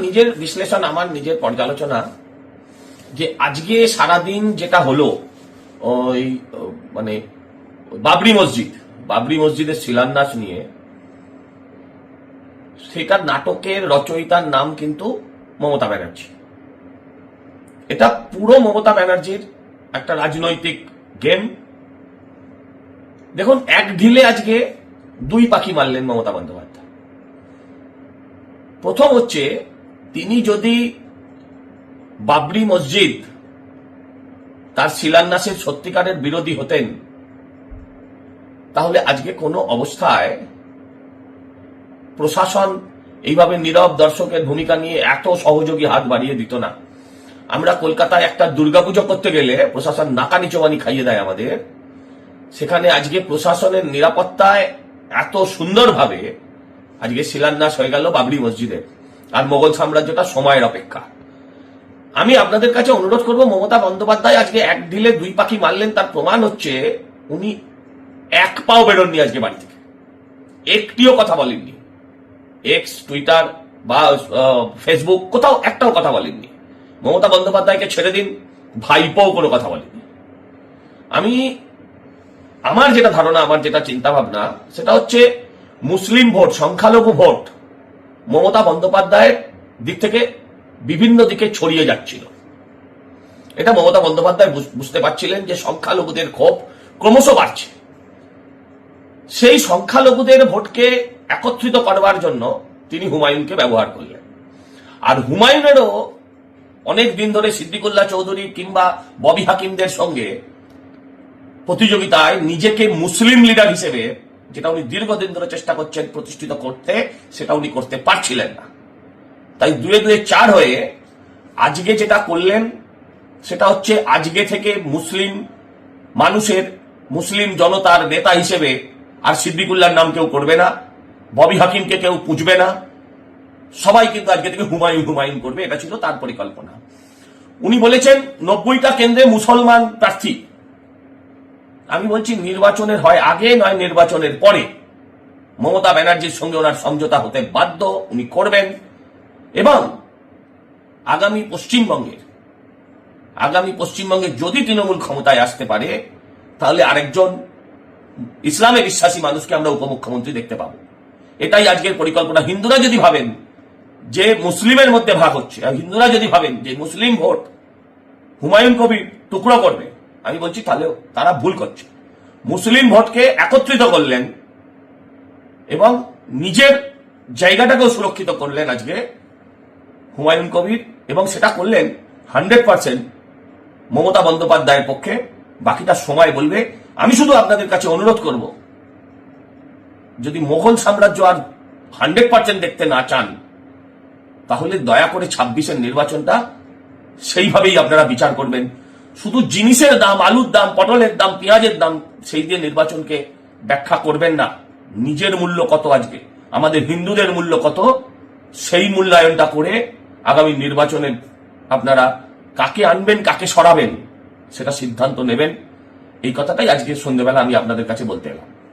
নিজের বিশ্লেষণ, আমার নিজের পর্যালোচনা যে আজকে সারাদিন যেটা হলো, ওই মানে বাবরি মসজিদ, বাবরি মসজিদের শিলান্যাস নিয়ে, সেটার নাটকের রচয়িতার নাম কিন্তু মমতা ব্যানার্জি। এটা পুরো মমতা ব্যানার্জির একটা রাজনৈতিক গেম। দেখুন, এক ঢিলে আজকে দুই পাখি মারলেন মমতা বন্দ্যোপাধ্যায়। প্রথম হচ্ছে তিনি যদি বাবরি মসজিদ তার শিলান্যাসের সত্যিকারের বিরোধী হতেন, তাহলে আজকে কোনো অবস্থায় প্রশাসন এইভাবে নীরব দর্শকের ভূমিকা নিয়ে এত সহযোগী হাত বাড়িয়ে দিত না। আমরা কলকাতায় একটা দুর্গাপুজো করতে গেলে প্রশাসন নাকানি চোবানি খাইয়ে দেয় আমাদের। সেখানে আজকে প্রশাসনের নিরাপত্তায় এত সুন্দরভাবে আজকে শিলান্যাস হয়ে গেল বাবরি মসজিদে। আর মোগল সাম্রাজ্যটা সময়ের অপেক্ষা। আমি আপনাদের কাছে অনুরোধ করব, মমতা বন্দ্যোপাধ্যায় আজকে এক ঢিলে দুই পাখি মারলেন, তার প্রমাণ হচ্ছে উনি এক পাও বেরোননি আজকে বাড়ি থেকে। একটিও কথা বলেননি। এক্স টুইটার বা ফেসবুক কোথাও একটাও কথা বলেননি। মমতা বন্দ্যোপাধ্যায়কে ছেড়ে দিন, ভাইপোও কোনো কথা বলেননি। আমি, আমার যেটা ধারণা, আমার যেটা চিন্তা ভাবনা সেটা হচ্ছে মুসলিম ভোট, সংখ্যালঘু ভোট মমতা বন্দ্যোপাধ্যায়ের দিক থেকে বিভিন্ন দিকে ছড়িয়ে যাচ্ছিল। এটা মমতা বন্দ্যোপাধ্যায় বুঝতে পারছিলেন যে সংখ্যালঘুদের ক্ষোভ ক্রমশ বাড়ছে। সেই সংখ্যালঘুদের ভোটকে একত্রিত করবার জন্য তিনি হুমায়ুনকে ব্যবহার করলেন। আর হুমায়ুনেরও অনেক দিন ধরে সিদ্দিকুল্লাহ চৌধুরী কিংবা ববি হাকিমদের সঙ্গে প্রতিযোগিতায় নিজেকে মুসলিম লিডার হিসেবে যেটা উনি দীর্ঘদিন ধরে চেষ্টা করছেন প্রতিষ্ঠিত করতে, সেটা উনি করতে পারছিলেন না। তাই দুয়ে দুয়ে চার হয়ে আজকে যেটা করলেন, সেটা হচ্ছে আজকে থেকে মুসলিম মানুষের, মুসলিম জনতার নেতা হিসেবে আর সিদ্দিকুল্লাহর নাম কেউ করবে না, ববি হাকিমকে কেউ পুজবে না। সবাই কিন্তু আজকে থেকে হুমায়ুন হুমায়ুন করবে, এটা ছিল তার পরিকল্পনা। উনি বলেছেন, নব্বইটা কেন্দ্রে মুসলমান প্রার্থী আমি বলছি নির্বাচনের হয় আগে, নয় নির্বাচনের পরে। মমতা ব্যানার্জির সঙ্গে ওনার সমঝোতা হতে বাধ্য, উনি করবেন। এবং আগামী পশ্চিমবঙ্গের, আগামী পশ্চিমবঙ্গে যদি তৃণমূল ক্ষমতায় আসতে পারে, তাহলে আরেকজন ইসলামে বিশ্বাসী মানুষকে আমরা উপমুখ্যমন্ত্রী দেখতে পাবো। এটাই আজকের পরিকল্পনা। হিন্দুরা যদি ভাবেন যে মুসলিমের মধ্যে ভাগ হচ্ছে, আর হিন্দুরা যদি ভাবেন যে মুসলিম ভোট হুমায়ুন কবির টুকরো করবে আমি বলছি তাহলেও তারা ভুল করছে। মুসলিম ভোটকে একত্রিত করলেন এবং নিজের জায়গাটাকেও সুরক্ষিত করলেন আজকে হুমায়ুন কবির এবং সেটা করলেন হান্ড্রেড পার্সেন্ট মমতা বন্দ্যোপাধ্যায়ের পক্ষে। বাকিটা সময় বলবে। আমি শুধু আপনাদের কাছে অনুরোধ করব, যদি মোগল সাম্রাজ্য আর হান্ড্রেড পার্সেন্ট দেখতে না চান, তাহলে দয়া করে ছাব্বিশের নির্বাচনটা সেইভাবেই আপনারা বিচার করবেন। শুধু জিনিসের দাম, আলুর দাম, পটলের দাম, পেঁয়াজের দাম সেই দিয়ে নির্বাচনকে ব্যাখ্যা করবেন না। নিজের মূল্য কত আজকে? আমাদের হিন্দুদের মূল্য কত? সেই মূল্যায়নটা করে আগামী নির্বাচনে আপনারা কাকে আনবেন, কাকে সরাবেন, সেটা সিদ্ধান্ত নেবেন। এই কথাটাই আজকে সন্ধ্যেবেলা আমি আপনাদের কাছে বলতে এলাম।